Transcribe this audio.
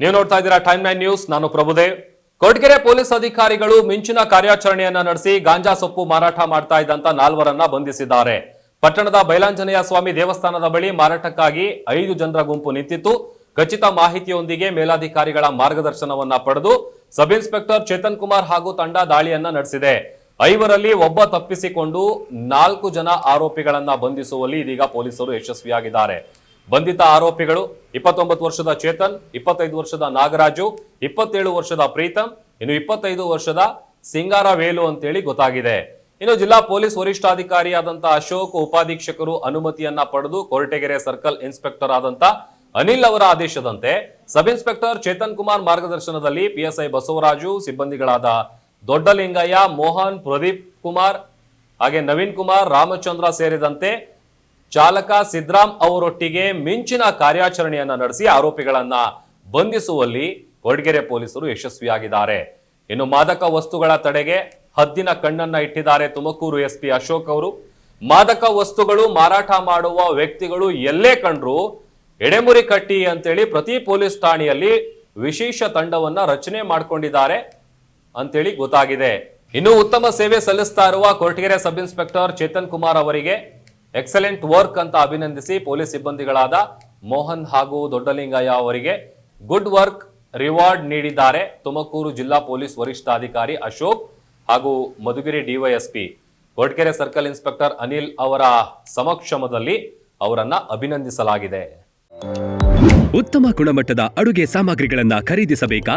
ನೀವು ನೋಡ್ತಾ ಇದ್ದೀರಾ ಟೈಮ್ ನೈನ್ ನ್ಯೂಸ್ ನಾನು ಪ್ರಭುದೇವ್ ಕೊಡ್ಗೆರೆ ಪೊಲೀಸ್ ಅಧಿಕಾರಿಗಳು ಮಿಂಚಿನ ಕಾರ್ಯಾಚರಣೆಯನ್ನ ನಡೆಸಿ ಗಾಂಜಾ ಸೊಪ್ಪು ಮಾರಾಟ ಮಾಡ್ತಾ ಇದ್ದಂತ ನಾಲ್ವರನ್ನ ಬಂಧಿಸಿದ್ದಾರೆ. ಪಟ್ಟಣದ ಬೈಲಾಂಜನೇಯ ಸ್ವಾಮಿ ದೇವಸ್ಥಾನದ ಬಳಿ ಮಾರಾಟಕ್ಕಾಗಿ ಐದು ಜನರ ಗುಂಪು ನಿಂತಿತ್ತು. ಖಚಿತ ಮಾಹಿತಿಯೊಂದಿಗೆ ಮೇಲಾಧಿಕಾರಿಗಳ ಮಾರ್ಗದರ್ಶನವನ್ನ ಪಡೆದು ಸಬ್ ಇನ್ಸ್ಪೆಕ್ಟರ್ ಚೇತನ್ ಕುಮಾರ್ ಹಾಗೂ ತಂಡ ದಾಳಿಯನ್ನ ನಡೆಸಿದೆ. ಐವರಲ್ಲಿ ಒಬ್ಬ ತಪ್ಪಿಸಿಕೊಂಡು ನಾಲ್ಕು ಜನ ಆರೋಪಿಗಳನ್ನ ಬಂಧಿಸುವಲ್ಲಿ ಇದೀಗ ಪೊಲೀಸರು ಯಶಸ್ವಿಯಾಗಿದ್ದಾರೆ. ಬಂಧಿತ ಆರೋಪಿಗಳು ಇಪ್ಪತ್ತೊಂಬತ್ತು ವರ್ಷದ ಚೇತನ್, ಇಪ್ಪತ್ತೈದು ವರ್ಷದ ನಾಗರಾಜು, ಇಪ್ಪತ್ತೇಳು ವರ್ಷದ ಪ್ರೀತಂ, ಇನ್ನು ಇಪ್ಪತ್ತೈದು ವರ್ಷದ ಸಿಂಗಾರ ವೇಲು ಅಂತೇಳಿ ಗೊತ್ತಾಗಿದೆ. ಇನ್ನು ಜಿಲ್ಲಾ ಪೊಲೀಸ್ ವರಿಷ್ಠಾಧಿಕಾರಿಯಾದಂತಹ ಅಶೋಕ್ ಉಪಾಧೀಕ್ಷಕರು ಅನುಮತಿಯನ್ನ ಪಡೆದು ಕೊರಟಗೆರೆ ಸರ್ಕಲ್ ಇನ್ಸ್ಪೆಕ್ಟರ್ ಆದಂತ ಅನಿಲ್ ಅವರ ಆದೇಶದಂತೆ ಸಬ್ ಇನ್ಸ್ಪೆಕ್ಟರ್ ಚೇತನ್ ಕುಮಾರ್ ಮಾರ್ಗದರ್ಶನದಲ್ಲಿ ಪಿಎಸ್ಐ ಬಸವರಾಜು, ಸಿಬ್ಬಂದಿಗಳಾದ ದೊಡ್ಡಲಿಂಗಯ್ಯ, ಮೋಹನ್, ಪ್ರದೀಪ್ ಕುಮಾರ್, ಹಾಗೆ ನವೀನ್ ಕುಮಾರ್, ರಾಮಚಂದ್ರ ಸೇರಿದಂತೆ ಚಾಲಕ ಸಿದ್ದರಾಮ್ ಅವರೊಟ್ಟಿಗೆ ಮಿಂಚಿನ ಕಾರ್ಯಾಚರಣೆಯನ್ನ ನಡೆಸಿ ಆರೋಪಿಗಳನ್ನ ಬಂಧಿಸುವಲ್ಲಿ ಕೊಡಗೆರೆ ಪೊಲೀಸರು ಯಶಸ್ವಿಯಾಗಿದ್ದಾರೆ. ಇನ್ನು ಮಾದಕ ವಸ್ತುಗಳ ತಡೆಗೆ ಹದ್ದಿನ ಕಣ್ಣನ್ನ ಇಟ್ಟಿದ್ದಾರೆ ತುಮಕೂರು ಎಸ್ಪಿ ಅಶೋಕ್ ಅವರು. ಮಾದಕ ವಸ್ತುಗಳು ಮಾರಾಟ ಮಾಡುವ ವ್ಯಕ್ತಿಗಳು ಎಲ್ಲೇ ಕಂಡ್ರು ಎಡೆಮುರಿ ಕಟ್ಟಿ ಅಂತೇಳಿ ಪ್ರತಿ ಪೊಲೀಸ್ ಠಾಣೆಯಲ್ಲಿ ವಿಶೇಷ ತಂಡವನ್ನ ರಚನೆ ಮಾಡ್ಕೊಂಡಿದ್ದಾರೆ ಅಂತೇಳಿ ಗೊತ್ತಾಗಿದೆ. ಇನ್ನು ಉತ್ತಮ ಸೇವೆ ಸಲ್ಲಿಸ್ತಾ ಇರುವ ಕೊರಟಗೆರೆ ಸಬ್ ಇನ್ಸ್ಪೆಕ್ಟರ್ ಚೇತನ್ ಕುಮಾರ್ ಅವರಿಗೆ ಎಕ್ಸಲೆಂಟ್ ವರ್ಕ್ ಅಂತ ಅಭಿನಂದಿಸಿ ಪೊಲೀಸ್ ಸಿಬ್ಬಂದಿಗಳಾದ ಮೋಹನ್ ಹಾಗೂ ದೊಡ್ಡಲಿಂಗಯ್ಯ ಅವರಿಗೆ ಗುಡ್ ವರ್ಕ್ ರಿವಾರ್ಡ್ ನೀಡಿದ್ದಾರೆ. ತುಮಕೂರು ಜಿಲ್ಲಾ ಪೊಲೀಸ್ ವರಿಷ್ಠಾಧಿಕಾರಿ ಅಶೋಕ್ ಹಾಗೂ Madhugiri DYSP Hodkere circle inspector Anil ಅವರ ಸಮಕ್ಷಮದಲ್ಲಿ ಅವರನ್ನ ಅಭಿನಂದಿಸಲಾಗಿದೆ. ಉತ್ತಮ ಗುಣಮಟ್ಟದ ಅಡುಗೆ ಸಾಮಗ್ರಿಗಳನ್ನ ಖರೀದಿಸಬೇಕಾ?